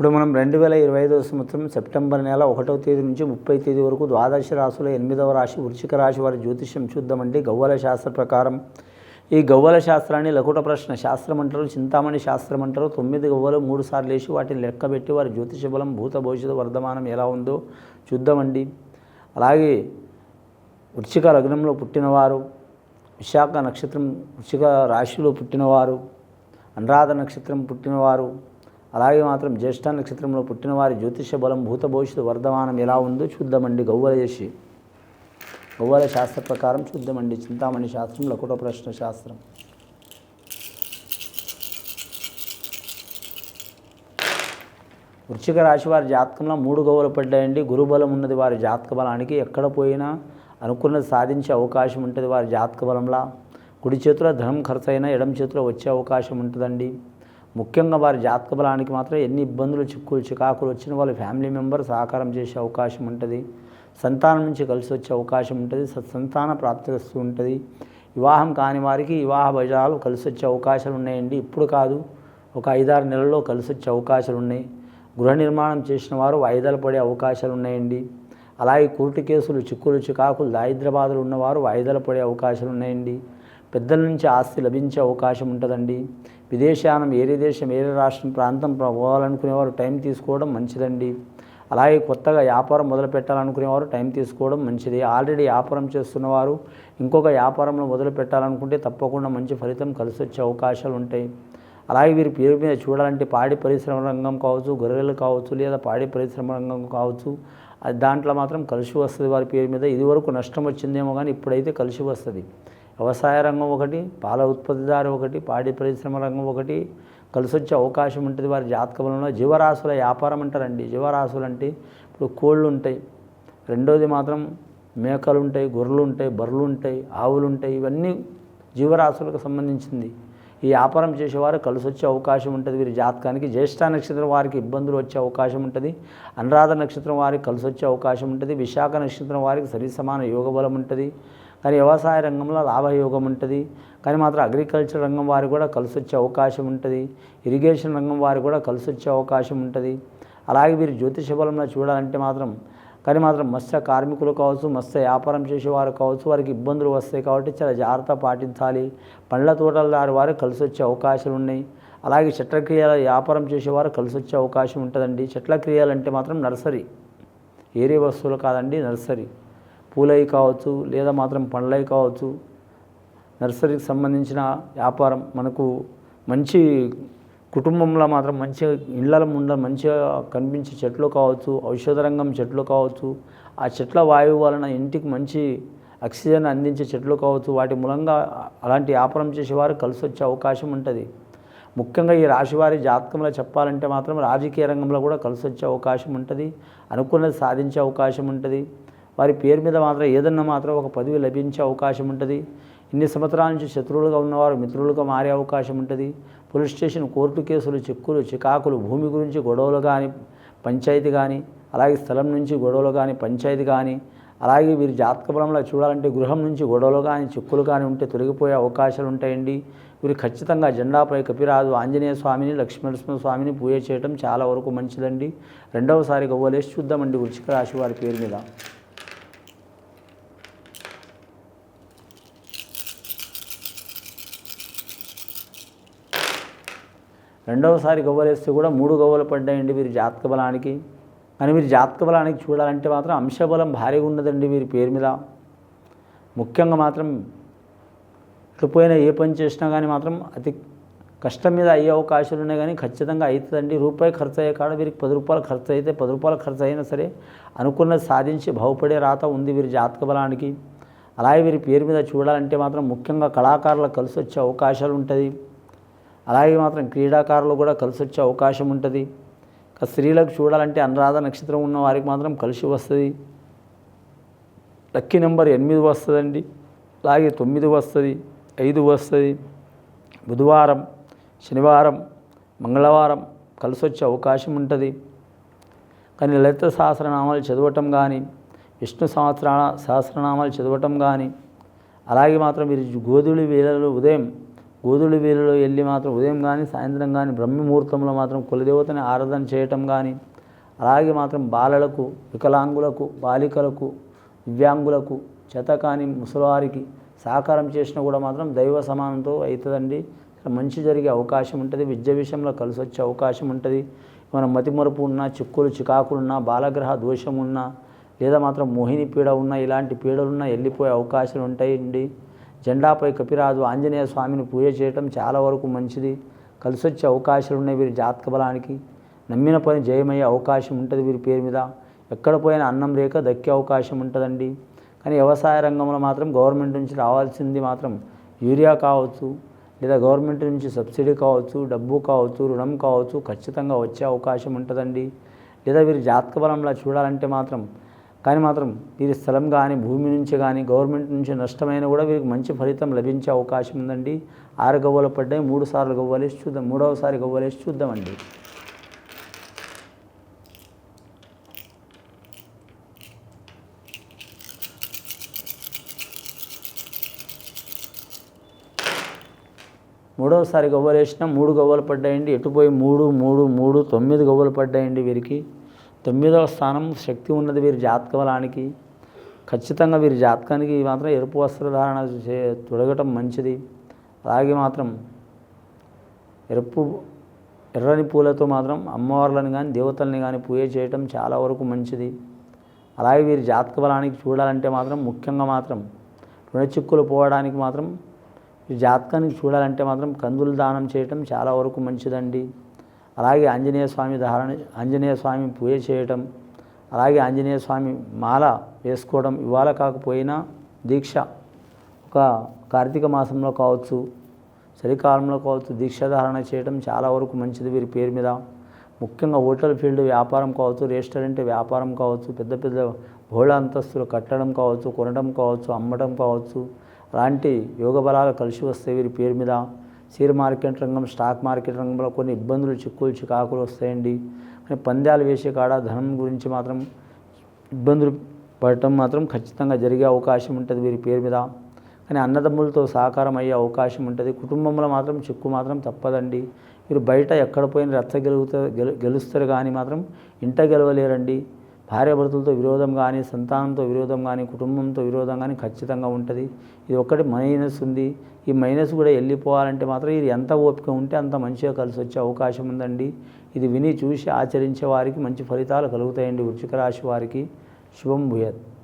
ఇప్పుడు మనం రెండు వేల ఇరవై ఐదవ సంవత్సరం సెప్టెంబర్ నెల ఒకటవ తేదీ నుంచి ముప్పై తేదీ వరకు ద్వాదశ రాశుల ఎనిమిదవ రాశి వృశ్చిక రాశి వారి జ్యోతిష్యం చూద్దామండి గవ్వల శాస్త్ర ప్రకారం. ఈ గవ్వల శాస్త్రాన్ని లకుట ప్రశ్న శాస్త్రం అంటారు చింతామణి శాస్త్రం అంటారు. తొమ్మిది గవ్వలు మూడు సార్లు వేసి వాటిని లెక్కబెట్టి వారి జ్యోతిష బలం భూత భవిష్యత్తు వర్ధమానం ఎలా ఉందో చూద్దామండి. అలాగే వృశ్చిక లగ్నంలో పుట్టినవారు విశాఖ నక్షత్రం వృశ్చిక రాశిలో పుట్టినవారు అనురాధ నక్షత్రం పుట్టినవారు అలాగే మాత్రం జ్యేష్ఠ నక్షత్రంలో పుట్టిన వారి జ్యోతిష బలం భూత భవిష్యత్తు వర్ధమానం ఎలా ఉందో చూద్దామండి. గవ్వల చేసి గౌవల శాస్త్ర ప్రకారం చూద్దామండి. చింతామణి శాస్త్రం లకుట ప్రశ్న శాస్త్రం. వృశ్చిక రాశి వారి జాతకంలో మూడు గౌవలు పడ్డాయండి. గురుబలం ఉన్నది వారి జాతక బలానికి ఎక్కడ పోయినా అనుకున్నది సాధించే అవకాశం ఉంటుంది వారి జాతక బలంలా. కుడి చేతిలో ధనం ఖర్చు అయినా ఎడమ చేతిలో వచ్చే అవకాశం ఉంటుందండి. ముఖ్యంగా వారి జాతక బలానికి మాత్రం ఎన్ని ఇబ్బందులు చిక్కులు చికాకులు వచ్చిన వాళ్ళ ఫ్యామిలీ మెంబర్ సహకారం చేసే అవకాశం ఉంటుంది. సంతానం నుంచి కలిసి వచ్చే అవకాశం ఉంటుంది. సత్సంతాన ప్రాప్తి వస్తూ ఉంటుంది. వివాహం కాని వారికి వివాహ భజాలు కలిసి వచ్చే అవకాశాలు ఉన్నాయండి. ఇప్పుడు కాదు ఒక ఐదారు నెలల్లో కలిసి వచ్చే అవకాశాలు ఉన్నాయి. గృహ నిర్మాణం చేసిన వారు వాయిదాలు పడే అవకాశాలు ఉన్నాయండి. అలాగే కోర్టు కేసులు చిక్కులు చికాకులు దారిద్రబాధలు ఉన్నవారు వాయిదాలు పడే అవకాశాలు ఉన్నాయండి. పెద్దల నుంచి ఆస్తి లభించే అవకాశం ఉంటుందండి. విదేశానం ఏరే దేశం ఏరే రాష్ట్రం ప్రాంతం పోవాలనుకునేవారు టైం తీసుకోవడం మంచిదండి. అలాగే కొత్తగా వ్యాపారం మొదలు పెట్టాలనుకునేవారు టైం తీసుకోవడం మంచిది. ఆల్రెడీ వ్యాపారం చేస్తున్నవారు ఇంకొక వ్యాపారంలో మొదలు పెట్టాలనుకుంటే తప్పకుండా మంచి ఫలితం కలిసి వచ్చే అవకాశాలు ఉంటాయి. అలాగే వీరి పేరు మీద చూడాలంటే పాడి పరిశ్రమ రంగం కావచ్చు గొర్రెలు కావచ్చు లేదా పాడి పరిశ్రమ రంగం కావచ్చు అది దాంట్లో మాత్రం కలిసి వస్తుంది వారి పేరు మీద. ఇదివరకు నష్టం వచ్చిందేమో కానీ ఇప్పుడైతే కలిసి వస్తుంది. వ్యవసాయ రంగం ఒకటి పాల ఉత్పత్తిదారు ఒకటి పాడి పరిశ్రమ రంగం ఒకటి కలిసి వచ్చే అవకాశం ఉంటుంది వారి జాతక బలంలో జీవరాశుల వ్యాపారం అంటారండి. జీవరాశులు అంటే ఇప్పుడు కోళ్ళు ఉంటాయి రెండోది మాత్రం మేకలు ఉంటాయి గొర్రెలు ఉంటాయి బర్రెలు ఉంటాయి ఆవులు ఉంటాయి ఇవన్నీ జీవరాశులకు సంబంధించింది. ఈ వ్యాపారం చేసేవారు కలిసి వచ్చే అవకాశం ఉంటుంది వీరి జాతకానికి. జ్యేష్ఠ నక్షత్రం వారికి ఇబ్బందులు వచ్చే అవకాశం ఉంటుంది. అనురాధ నక్షత్రం వారికి కలిసి వచ్చే అవకాశం ఉంటుంది. విశాఖ నక్షత్రం వారికి సరి సమాన యోగ బలం ఉంటుంది. కానీ వ్యవసాయ రంగంలో లాభయోగం ఉంటుంది. కానీ మాత్రం అగ్రికల్చర్ రంగం వారు కూడా కలిసి వచ్చే అవకాశం ఉంటుంది. ఇరిగేషన్ రంగం వారు కూడా కలిసి వచ్చే అవకాశం ఉంటుంది. అలాగే వీరు జ్యోతిష బలంలో చూడాలంటే మాత్రం కానీ మాత్రం మత్స్య కార్మికులు కావచ్చు మత్స్య వ్యాపారం చేసేవారు కావచ్చు వారికి ఇబ్బందులు వస్తాయి కాబట్టి చాలా జాగ్రత్త పాటించాలి. పండ్ల తోటలదారి వారు కలిసి వచ్చే అవకాశాలు ఉన్నాయి. అలాగే చెట్లక్రియల వ్యాపారం చేసేవారు కలిసి వచ్చే అవకాశం ఉంటుందండి. చెట్ల క్రియలు అంటే మాత్రం నర్సరీ. ఏరే వస్తువులు కాదండి నర్సరీ. పూలవి కావచ్చు లేదా మాత్రం పండ్లవి కావచ్చు. నర్సరీకి సంబంధించిన వ్యాపారం మనకు మంచి కుటుంబంలో మాత్రం మంచి ఇళ్ళ ముండ మంచిగా కనిపించే చెట్లు కావచ్చు ఔషధ రంగం చెట్లు కావచ్చు ఆ చెట్ల వాయువు వలన ఇంటికి మంచి ఆక్సిజన్ అందించే చెట్లు కావచ్చు వాటి మూలంగా అలాంటి వ్యాపారం చేసేవారు కలిసి వచ్చే అవకాశం ఉంటుంది. ముఖ్యంగా ఈ రాశివారి జాతకంలో చెప్పాలంటే మాత్రం రాజకీయ రంగంలో కూడా కలిసి వచ్చే అవకాశం ఉంటుంది అనుకున్నది సాధించే అవకాశం ఉంటుంది. వారి పేరు మీద మాత్రం ఏదన్నా మాత్రం ఒక పదవి లభించే అవకాశం ఉంటుంది. ఇన్ని సంవత్సరాల నుంచి శత్రువులుగా ఉన్నవారు మిత్రులుగా మారే అవకాశం ఉంటుంది. పోలీస్ స్టేషన్ కోర్టు కేసులు చిక్కులు చికాకులు భూమి గురించి గొడవలు కానీ పంచాయతీ కానీ అలాగే స్థలం నుంచి గొడవలు కానీ పంచాయతీ కానీ అలాగే వీరి జాతక బలంలో చూడాలంటే గృహం నుంచి గొడవలు కానీ చిక్కులు కానీ ఉంటే తొలగిపోయే అవకాశాలు ఉంటాయండి. వీరు ఖచ్చితంగా జెండాపై కపిరాజు ఆంజనేయ స్వామిని లక్ష్మీనరసింహ స్వామిని పూజ చేయడం చాలా వరకు మంచిదండి. రెండవసారి గవ్వలేసి చూద్దామండి వృచ్చిక రాశి వారి పేరు మీద. రెండవసారి గవ్వలేస్తే కూడా మూడు గవ్వలు పడ్డాయండి వీరి జాతక బలానికి. కానీ మీరు జాతక బలానికి చూడాలంటే మాత్రం అంశబలం భారీగా ఉన్నదండి వీరి పేరు మీద. ముఖ్యంగా మాత్రం ఎటుపోయినా ఏ పని చేసినా కానీ మాత్రం అతి కష్టం మీద అయ్యే అవకాశాలు ఉన్నాయి కానీ ఖచ్చితంగా అవుతుందండి. రూపాయి ఖర్చు అయ్యే కాడ వీరికి పది రూపాయలు ఖర్చు అయితే పది రూపాయలు ఖర్చు అయినా సరే అనుకున్నది సాధించి బాగుపడే రాత ఉంది వీరి జాతక బలానికి. అలాగే వీరి పేరు మీద చూడాలంటే మాత్రం ముఖ్యంగా కళాకారులకు కలిసి వచ్చే అవకాశాలు ఉంటుంది. అలాగే మాత్రం క్రీడాకారులు కూడా కలిసి వచ్చే అవకాశం ఉంటుంది. స్త్రీలకు చూడాలంటే అనురాధ నక్షత్రం ఉన్న వారికి మాత్రం కలిసి వస్తుంది. లక్కీ నెంబర్ ఎనిమిది వస్తుందండి. అలాగే తొమ్మిది వస్తుంది ఐదు వస్తుంది. బుధవారం శనివారం మంగళవారం కలిసి వచ్చే అవకాశం ఉంటుంది. కానీ లలిత సహస్రనామాలు చదవటం కానీ విష్ణు సహస్ర సహస్రనామాలు చదవటం కానీ అలాగే మాత్రం మీరు గోధుడి వేళలో ఉదయం గోధుల వేలులో వెళ్ళి మాత్రం ఉదయం కానీ సాయంత్రం కానీ బ్రహ్మముహూర్తంలో మాత్రం కులదేవతని ఆరాధన చేయటం కానీ అలాగే మాత్రం బాలలకు వికలాంగులకు బాలికలకు దివ్యాంగులకు చేతకాని ముసలివారికి సహకారం చేసినా కూడా మాత్రం దైవ సమానంతో అవుతుందండి. మంచి జరిగే అవకాశం ఉంటుంది. విద్య విషయంలో కలిసి వచ్చే అవకాశం ఉంటుంది. మన మతిమరుపు ఉన్నా చిక్కులు చికాకులున్నా బాలగ్రహ దోషం ఉన్నా లేదా మాత్రం మోహిని పీడ ఉన్నా ఇలాంటి పీడలున్నా వెళ్ళిపోయే అవకాశాలు ఉంటాయండి. జెండాపై కపిరాజు ఆంజనేయ స్వామిని పూజ చేయటం చాలా వరకు మంచిది. కలిసి వచ్చే అవకాశాలు ఉన్నాయి వీరి జాతక బలానికి. నమ్మిన పని జయమయ్యే అవకాశం ఉంటుంది వీరి పేరు మీద. ఎక్కడ పోయినా అన్నం రేఖ దక్కే అవకాశం ఉంటుందండి. కానీ వ్యవసాయ రంగంలో మాత్రం గవర్నమెంట్ నుంచి రావాల్సింది మాత్రం యూరియా కావచ్చు లేదా గవర్నమెంట్ నుంచి సబ్సిడీ కావచ్చు డబ్బు కావచ్చు రుణం కావచ్చు ఖచ్చితంగా వచ్చే అవకాశం ఉంటుందండి. లేదా వీరి జాతక బలంలో చూడాలంటే మాత్రం కానీ మాత్రం వీరి స్థలం కానీ భూమి నుంచి కానీ గవర్నమెంట్ నుంచి నష్టమైన కూడా వీరికి మంచి ఫలితం లభించే అవకాశం ఉందండి. ఆరు గవ్వలు పడ్డాయి మూడు సార్లు గవ్వలేసి చూద్దాం. మూడవసారి గవ్వలేసి చూద్దామండి. మూడవసారి గవ్వలేసిన మూడు గవ్వలు పడ్డాయండి. ఎటుపోయి మూడు మూడు మూడు తొమ్మిది గవ్వలు పడ్డాయండి వీరికి. తొమ్మిదవ స్థానం శక్తి ఉన్నది వీరి జాతక బలానికి ఖచ్చితంగా వీరి జాతకానికి మాత్రం ఎరుపు వస్త్రధారణ చే తొడగటం మంచిది. అలాగే మాత్రం ఎరుపు ఎర్రని పూలతో మాత్రం అమ్మవార్లను కానీ దేవతల్ని కానీ పూజ చేయటం చాలా వరకు మంచిది. అలాగే వీరి జాతక బలానికి చూడాలంటే మాత్రం ముఖ్యంగా మాత్రం రుణచిక్కులు పోవడానికి మాత్రం ఈ జాతకానికి చూడాలంటే మాత్రం కందులు దానం చేయటం చాలా వరకు మంచిదండి. అలాగే ఆంజనేయ స్వామి ధారణ ఆంజనేయ స్వామి పూజ చేయటం అలాగే ఆంజనేయ స్వామి మాల వేసుకోవడం ఇవాళ కాకపోయినా దీక్ష. ఒక కార్తీక మాసంలో కావచ్చు చలికాలంలో కావచ్చు దీక్ష ధారణ చేయడం చాలా వరకు మంచిది వీరి పేరు మీద. ముఖ్యంగా హోటల్ ఫీల్డ్ వ్యాపారం కావచ్చు రెస్టారెంట్ వ్యాపారం కావచ్చు పెద్ద పెద్ద బహుళ అంతస్తులు కట్టడం కావచ్చు కొనడం కావచ్చు అమ్మడం కావచ్చు అలాంటి యోగ బలాలు కలిసి వస్తే వీరి పేరు మీద. షేర్ మార్కెట్ రంగం స్టాక్ మార్కెట్ రంగంలో కొన్ని ఇబ్బందులు చిక్కులు చికాకులు వస్తాయండి. కానీ పందాలు వేసే కాడ ధనం గురించి మాత్రం ఇబ్బందులు పడటం మాత్రం ఖచ్చితంగా జరిగే అవకాశం ఉంటుంది వీరి పేరు మీద. కానీ అన్నదమ్ములతో సహకారం అయ్యే అవకాశం ఉంటుంది. కుటుంబంలో మాత్రం చిక్కు మాత్రం తప్పదండి. మీరు బయట ఎక్కడ పోయిన రచ్చ గెలుగుతారు గెలు గెలుస్తారు కానీ మాత్రం ఇంట గెలవలేరండి. భార్యాభర్తలతో విరోధం కానీ సంతానంతో విరోధం కానీ కుటుంబంతో విరోధం కానీ ఖచ్చితంగా ఉంటుంది. ఇది ఒక్కటి మైనస్ ఉంది. ఈ మైనస్ కూడా వెళ్ళిపోవాలంటే మాత్రం ఇది ఎంత ఓపిక ఉంటే అంత మంచిగా కలిసి వచ్చే అవకాశం ఉందండి. ఇది విని చూసి ఆచరించే వారికి మంచి ఫలితాలు కలుగుతాయండి వృచ్చిక రాశి వారికి. శుభం భూయత్.